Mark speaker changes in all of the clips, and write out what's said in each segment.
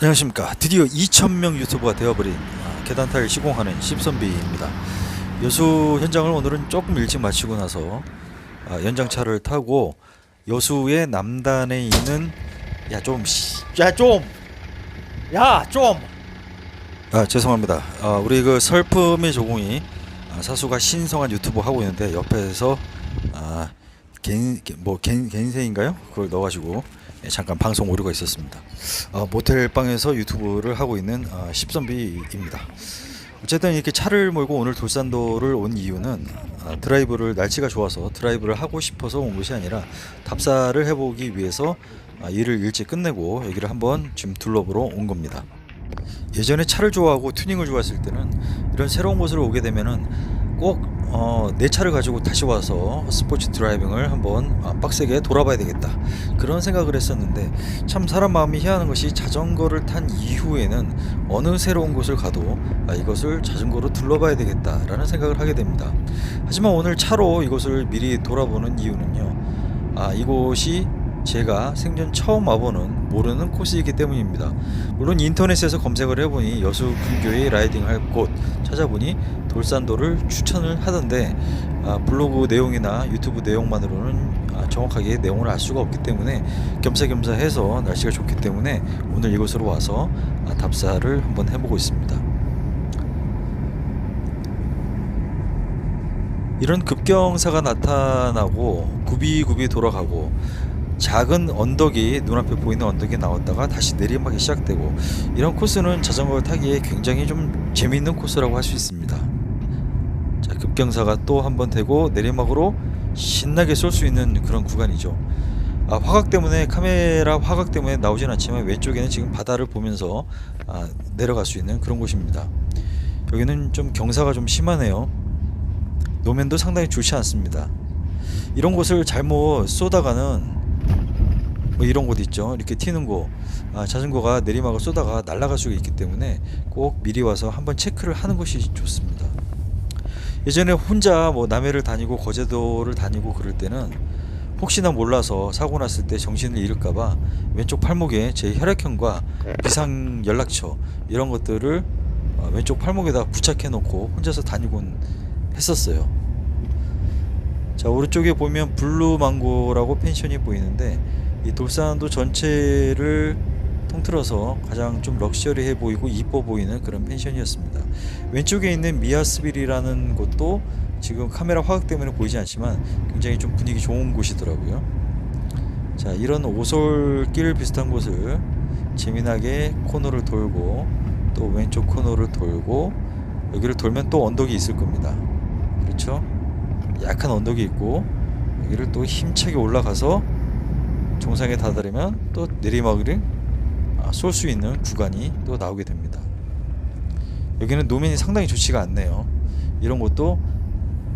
Speaker 1: 안녕하십니까. 드디어 2,000명 유튜버가 되어버린 아, 계단타를 시공하는 십선비입니다. 여수 현장을 오늘은 조금 일찍 마치고 나서 아, 연장차를 타고 여수의 남단에 있는 야 좀 야 좀 야 좀. 아 죄송합니다. 아, 우리 그 설품의 조공이 아, 사수가 신성한 유튜버 하고 있는데 옆에서 아, 아개뭐 갠세인가요? 그걸 넣어가지고 예, 잠깐 방송 오류가 있었습니다. 아, 모텔 방에서 유튜브를 하고 있는 아, 십선비입니다. 어쨌든 이렇게 차를 몰고 오늘 돌산도를 온 이유는 아, 드라이브를 날씨가 좋아서 드라이브를 하고 싶어서 온 것이 아니라 답사를 해보기 위해서 아, 일을 일찍 끝내고 여기를 한번 좀 둘러보러 온 겁니다. 예전에 차를 좋아하고 튜닝을 좋아했을 때는 이런 새로운 곳을 오게 되면은 꼭 어, 내 차를 가지고 다시 와서 스포츠 드라이빙을 한번 아, 빡세게 돌아봐야 되겠다. 그런 생각을 했었는데 참 사람 마음이 희한한 것이 자전거를 탄 이후에는 어느 새로운 곳을 가도 아, 이것을 자전거로 둘러봐야 되겠다라는 생각을 하게 됩니다. 하지만 오늘 차로 이곳을 미리 돌아보는 이유는요. 아, 이곳이 제가 생전 처음 와보는 모르는 코스이기 때문입니다. 물론 인터넷에서 검색을 해보니 여수 근교의 라이딩할 곳 찾아보니 돌산도를 추천을 하던데 아, 블로그 내용이나 유튜브 내용만으로는 아, 정확하게 내용을 알 수가 없기 때문에 겸사겸사 해서 날씨가 좋기 때문에 오늘 이곳으로 와서 아, 답사를 한번 해보고 있습니다. 이런 급경사가 나타나고 굽이굽이 돌아가고 작은 언덕이 눈앞에 보이는 언덕이 나왔다가 다시 내리막이 시작되고 이런 코스는 자전거를 타기에 굉장히 좀 재미있는 코스라고 할 수 있습니다. 자, 급경사가 또 한 번 되고 내리막으로 신나게 쏠 수 있는 그런 구간이죠. 아, 화각 때문에 카메라 화각 때문에 나오진 않지만 왼쪽에는 지금 바다를 보면서 아, 내려갈 수 있는 그런 곳입니다. 여기는 좀 경사가 좀 심하네요. 노면도 상당히 좋지 않습니다. 이런 곳을 잘못 쏘다가는 뭐 이런 곳 있죠. 이렇게 튀는 곳. 아, 자전거가 내리막을 쏘다가 날아갈 수가 있기 때문에 꼭 미리 와서 한번 체크를 하는 것이 좋습니다. 예전에 혼자 뭐 남해를 다니고 거제도를 다니고 그럴 때는 혹시나 몰라서 사고 났을 때 정신을 잃을까봐 왼쪽 팔목에 제 혈액형과 비상 연락처 이런 것들을 어, 왼쪽 팔목에다 부착해 놓고 혼자서 다니곤 했었어요. 자 오른쪽에 보면 블루망고라고 펜션이 보이는데 이 돌산도 전체를 통틀어서 가장 좀 럭셔리해 보이고 이뻐 보이는 그런 펜션이었습니다. 왼쪽에 있는 미아스빌이라는 곳도 지금 카메라 화각 때문에 보이지 않지만 굉장히 좀 분위기 좋은 곳이더라고요. 자 이런 오솔길 비슷한 곳을 재미나게 코너를 돌고 또 왼쪽 코너를 돌고 여기를 돌면 또 언덕이 있을 겁니다. 그렇죠? 약한 언덕이 있고 여기를 또 힘차게 올라가서 정상에 다다르면 또 내리막을 아, 쏠수 있는 구간이 또 나오게 됩니다. 여기는 노면이 상당히 좋지가 않네요. 이런 것도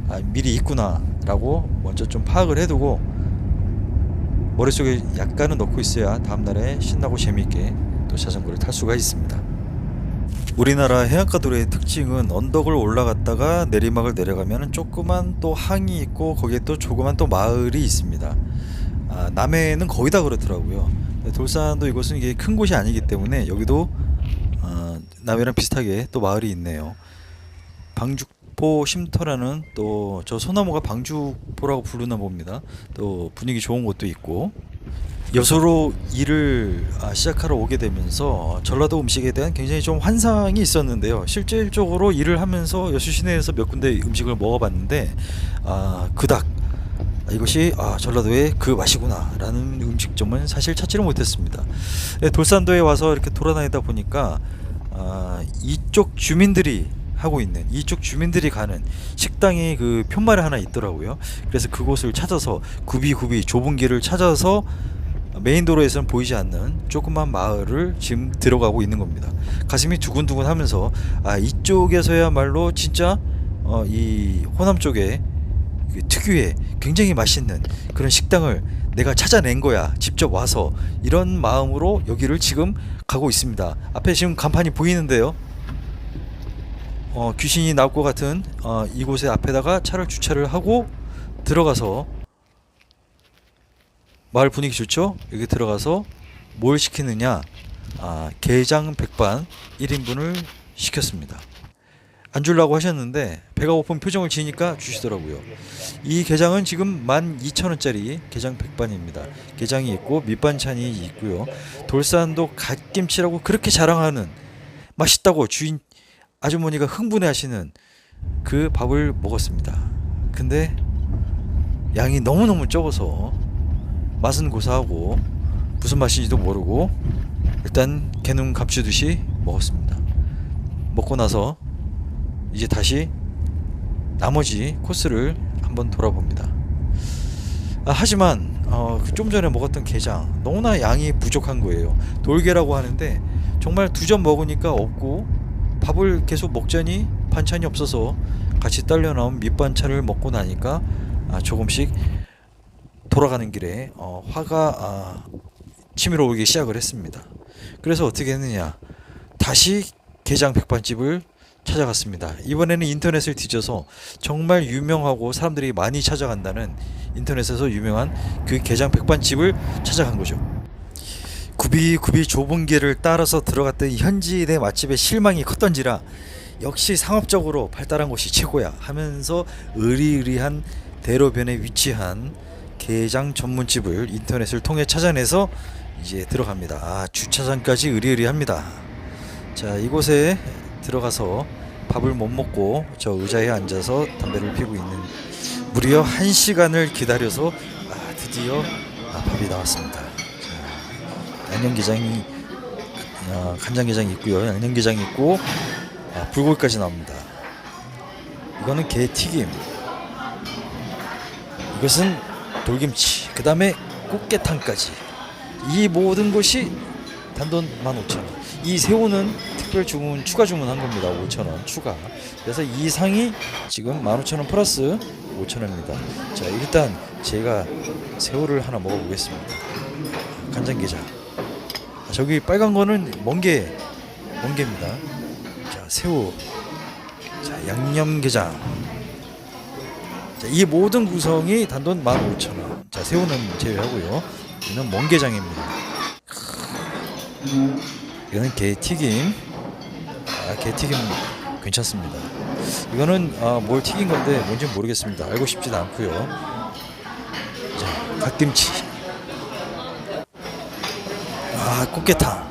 Speaker 1: 아, 미리 있구나라고 먼저 좀 파악을 해두고 머릿속에 약간은 넣고 있어야 다음날에 신나고 재미있게 또 자전거를 탈 수가 있습니다. 우리나라 해안가 도로의 특징은 언덕을 올라갔다가 내리막을 내려가면 조그만 또 항이 있고 거기에 또 조그만 또 마을이 있습니다. 아, 남해는 거의 다 그렇더라고요. 돌산도 이곳은 이게 큰 곳이 아니기 때문에 여기도 어, 남해랑 비슷하게 또 마을이 있네요. 방죽포 쉼터라는 또 저 소나무가 방죽포라고 부르나 봅니다. 또 분위기 좋은 곳도 있고 여수로 일을 아, 시작하러 오게 되면서 전라도 음식에 대한 굉장히 좀 환상이 있었는데요. 실질적으로 일을 하면서 여수 시내에서 몇 군데 음식을 먹어봤는데 아, 그닥 아, 이것이 아, 전라도의 그 맛이구나 라는 음식점은 사실 찾지를 못했습니다. 네, 돌산도에 와서 이렇게 돌아다니다 보니까 아, 이쪽 주민들이 하고 있는 이쪽 주민들이 가는 식당이 그 편말이 하나 있더라고요. 그래서 그곳을 찾아서 굽이굽이 좁은 길을 찾아서 메인 도로에서는 보이지 않는 조그만 마을을 지금 들어가고 있는 겁니다. 가슴이 두근두근 하면서 아 이쪽에서야말로 진짜 어, 이 호남 쪽에 그 특유의 굉장히 맛있는 그런 식당을 내가 찾아낸 거야. 직접 와서 이런 마음으로 여기를 지금 가고 있습니다. 앞에 지금 간판이 보이는데요. 어, 귀신이 나올 것 같은 어, 이곳의 앞에다가 차를 주차를 하고 들어가서 마을 분위기 좋죠? 여기 들어가서 뭘 시키느냐? 아, 게장 백반 1인분을 시켰습니다. 안 주려고 하셨는데 배가 고픈 표정을 지으니까 주시더라고요. 이 게장은 지금 12,000원짜리 게장 백반입니다. 게장이 있고 밑반찬이 있고요. 돌산도 갓김치라고 그렇게 자랑하는 맛있다고 주인 아주머니가 흥분해 하시는 그 밥을 먹었습니다. 근데 양이 너무너무 적어서 맛은 고사하고 무슨 맛인지도 모르고 일단 개눈 감추듯이 먹었습니다. 먹고 나서 이제 다시 나머지 코스를 한번 돌아봅니다. 아, 하지만 어, 그좀 전에 먹었던 게장 너무나 양이 부족한 거예요. 돌게라고 하는데 정말 두 점 먹으니까 없고 밥을 계속 먹자니 반찬이 없어서 같이 딸려 나온 밑반찬을 먹고 나니까 아, 조금씩 돌아가는 길에 어, 화가 아, 치밀어 오기 시작을 했습니다. 그래서 어떻게 했느냐? 다시 게장 백반집을 찾아갔습니다. 이번에는 인터넷을 뒤져서 정말 유명하고 사람들이 많이 찾아간다는 인터넷에서 유명한 그 게장 백반집을 찾아간 거죠. 굽이굽이 좁은 길을 따라서 들어갔던 현지인의 맛집에 실망이 컸던지라 역시 상업적으로 발달한 곳이 최고야 하면서 의리의리한 대로변에 위치한 게장 전문집을 인터넷을 통해 찾아내서 이제 들어갑니다. 아, 주차장까지 의리의리합니다. 자, 이곳에 들어가서 밥을 못 먹고 저 의자에 앉아서 담배를 피고 있는 무려 한 시간을 기다려서 아, 드디어 아, 밥이 나왔습니다. 자, 양념게장이 아, 간장게장이 있고요, 양념게장이 있고 아, 불고기까지 나옵니다. 이거는 게 튀김. 이것은 돌김치. 그 다음에 꽃게탕까지. 이 모든 것이 단돈 15,000원. 이 새우는 특별 주문 추가 주문한 겁니다. 5,000원 추가. 그래서 이 상이 지금 15,000원 플러스 5,000원입니다. 자, 일단 제가 새우를 하나 먹어 보겠습니다. 간장게장. 아, 저기 빨간 거는 멍게, 멍게입니다. 자, 새우. 자, 양념게장. 자, 이 모든 구성이 단돈 15,000원. 자, 새우는 제외하고요. 이는 멍게장입니다. 이거는 게튀김. 아, 게튀김 괜찮습니다. 이거는 아, 뭘 튀긴 건데 뭔지 모르겠습니다. 알고 싶지도 않고요. 자, 갓김치. 아, 꽃게탕.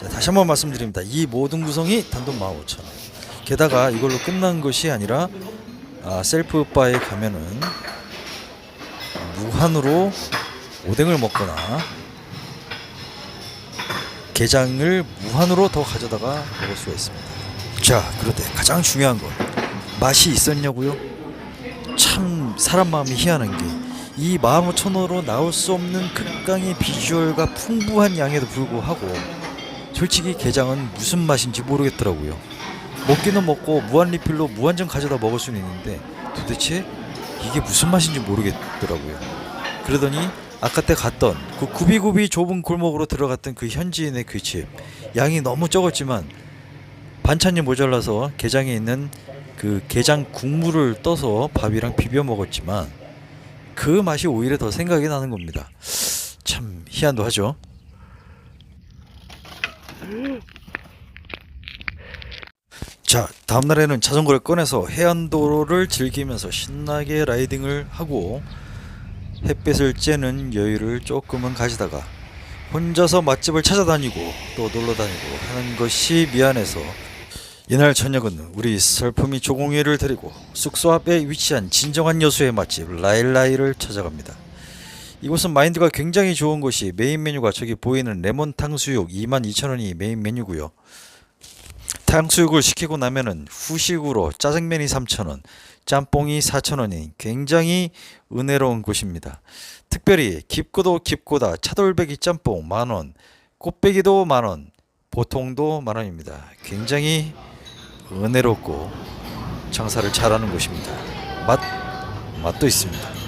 Speaker 1: 자, 다시 한번 말씀드립니다. 이 모든 구성이 단돈 15,000원. 게다가 이걸로 끝난 것이 아니라 아, 셀프 바에 가면은 무한으로 오뎅을 먹거나 게장을 무한으로 더 가져다가 먹을 수가 있습니다. 자, 그런데 가장 중요한 건 맛이 있었냐고요? 참 사람 마음이 희한한 게 이 15,000원으로 나올 수 없는 극강의 비주얼과 풍부한 양에도 불구하고 솔직히 게장은 무슨 맛인지 모르겠더라고요. 먹기는 먹고 무한 리필로 무한정 가져다 먹을 수는 있는데 도대체 이게 무슨 맛인지 모르겠더라고요. 그러더니 아까 때 갔던 그 구비구비 좁은 골목으로 들어갔던 그 현지인의 그 집 양이 너무 적었지만 반찬이 모자라서 게장에 있는 그 게장 국물을 떠서 밥이랑 비벼 먹었지만 그 맛이 오히려 더 생각이 나는 겁니다. 참 희한도 하죠. 자, 다음 날에는 자전거를 꺼내서 해안도로를 즐기면서 신나게 라이딩을 하고 햇빛을 쬐는 여유를 조금은 가지다가 혼자서 맛집을 찾아다니고 또 놀러 다니고 하는 것이 미안해서 이날 저녁은 우리 슬픔이 조공예를 드리고 숙소 앞에 위치한 진정한 여수의 맛집 라일라이를 찾아갑니다. 이곳은 마인드가 굉장히 좋은 곳이 메인 메뉴가 저기 보이는 레몬 탕수육 22,000원이 메인 메뉴고요. 탕수육을 시키고 나면은 후식으로 짜장면이 3,000원, 짬뽕이 4,000원이 굉장히 은혜로운 곳입니다. 특별히 깊고도 깊고다 차돌배기 짬뽕 만원, 꽃배기도 만원, 보통도 만원입니다. 굉장히 은혜롭고 장사를 잘하는 곳입니다. 맛, 맛도 있습니다.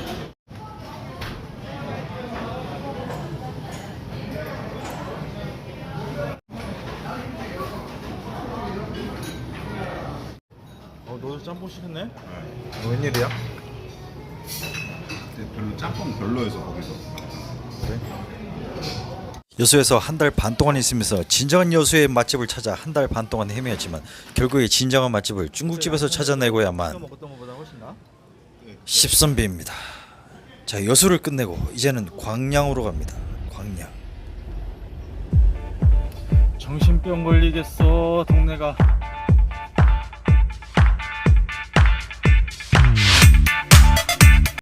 Speaker 2: 짬뽕 시켰네?
Speaker 1: 웬일이야?
Speaker 3: 근데 별로 짬뽕 별로여서 거기서
Speaker 1: 그래? 여수에서 한 달 반 동안 있으면서 진정한 여수의 맛집을 찾아 한 달 반 동안 헤매었지만 결국에 진정한 맛집을 중국집에서 찾아내고야만. 십선비입니다. 자 여수를 끝내고 이제는 광양으로 갑니다. 광양.
Speaker 2: 정신병 걸리겠어 동네가.